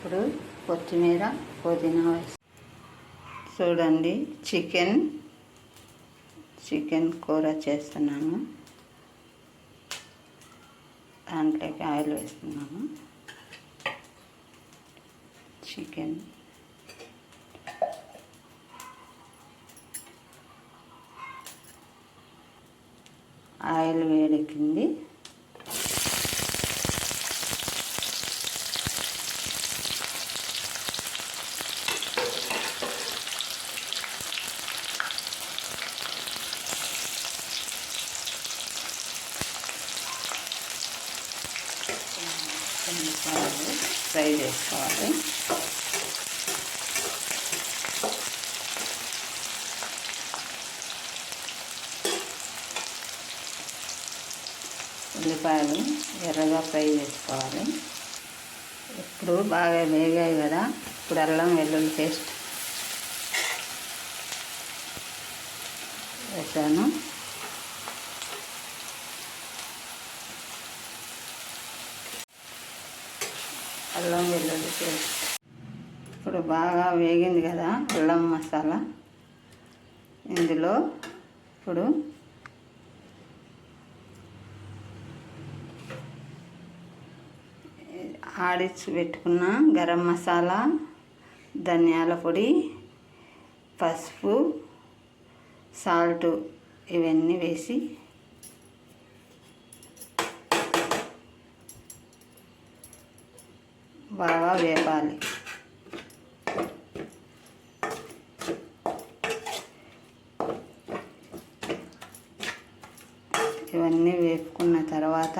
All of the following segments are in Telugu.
ఇప్పుడు కొత్తిమీర పుదీనా వేసి చూడండి. చికెన్ చికెన్ కూర చేస్తున్నాను. దాంట్లోకి ఆయిల్ వేస్తున్నాను. చికెన్. ఆయిల్ వేడెక్కింది. ఉల్లిపాయలు ఫ్రై చేసుకోవాలి. ఉల్లిపాయలు ఎర్రగా ఫ్రై చేసుకోవాలి. ఇప్పుడు బాగా వేగాయి కదా ఇప్పుడు అల్లం వెల్లుల్లి పేస్ట్ వేసాను అల్లం వెల్లుల్లి పేస్ట్. ఇప్పుడు బాగా వేగింది కదా అల్లం మసాలా. ఇందులో ఇప్పుడు ఆడిచి పెట్టుకున్న గరం మసాలా ధనియాల పొడి పసుపు సాల్ట్ ఇవన్నీ వేసి బాగా వేపాలి. ఇవన్నీ వేపుకున్న తర్వాత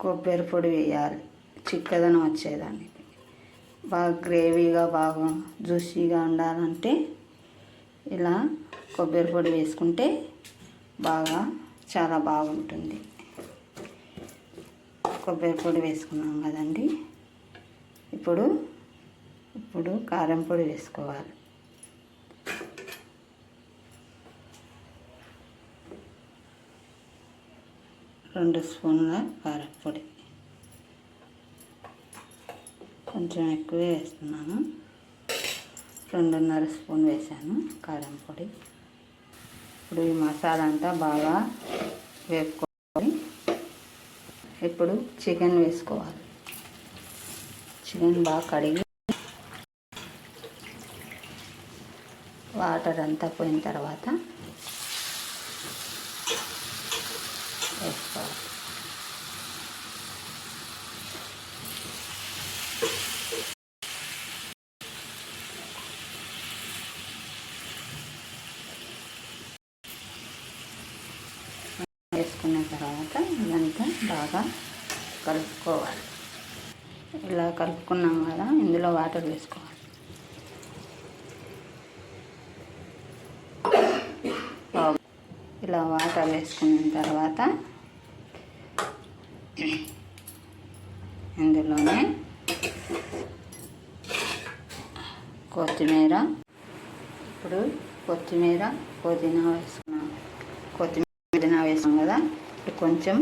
కొబ్బరి పొడి వేయాలి. చిక్కదనం వచ్చేదానికి. బాగా గ్రేవీగా బాగా జ్యూసీగా ఉండాలంటే ఇలా కొబ్బరి పొడి వేసుకుంటే బాగా చాలా బాగుంటుంది. కొబ్బరి పొడి వేసుకున్నాం కదండి. ఇప్పుడు ఇప్పుడు కారం పొడి వేసుకోవాలి. రెండు స్పూన్ల కారం పొడి. కొంచెం ఎక్కువే వేస్తున్నాను. రెండున్నర స్పూన్ వేసాను కారం పొడి. ఇప్పుడు ఈ మసాలా అంతా బాగా వేపుకోవాలి. ఇప్పుడు చికెన్ వేసుకోవాలి. చికెన్ బాగా కడిగి వాటర్ అంతా పోయిన తర్వాత వేసుకోవాలి. వేసుకున్న తర్వాత బాగా కలుపుకోవాలి. ఇలా కలుపుకున్నాం కదా ఇందులో వాటర్ వేసుకోవాలి. ఇలా వాటర్ వేసుకున్న తర్వాత ఇందులోనే కొత్తిమీర ఇప్పుడు కొత్తిమీర పుదీనా వేసుకున్నాం. కొత్తిమీర పుదీనా వేసాం కదా ఇప్పుడు కొంచెం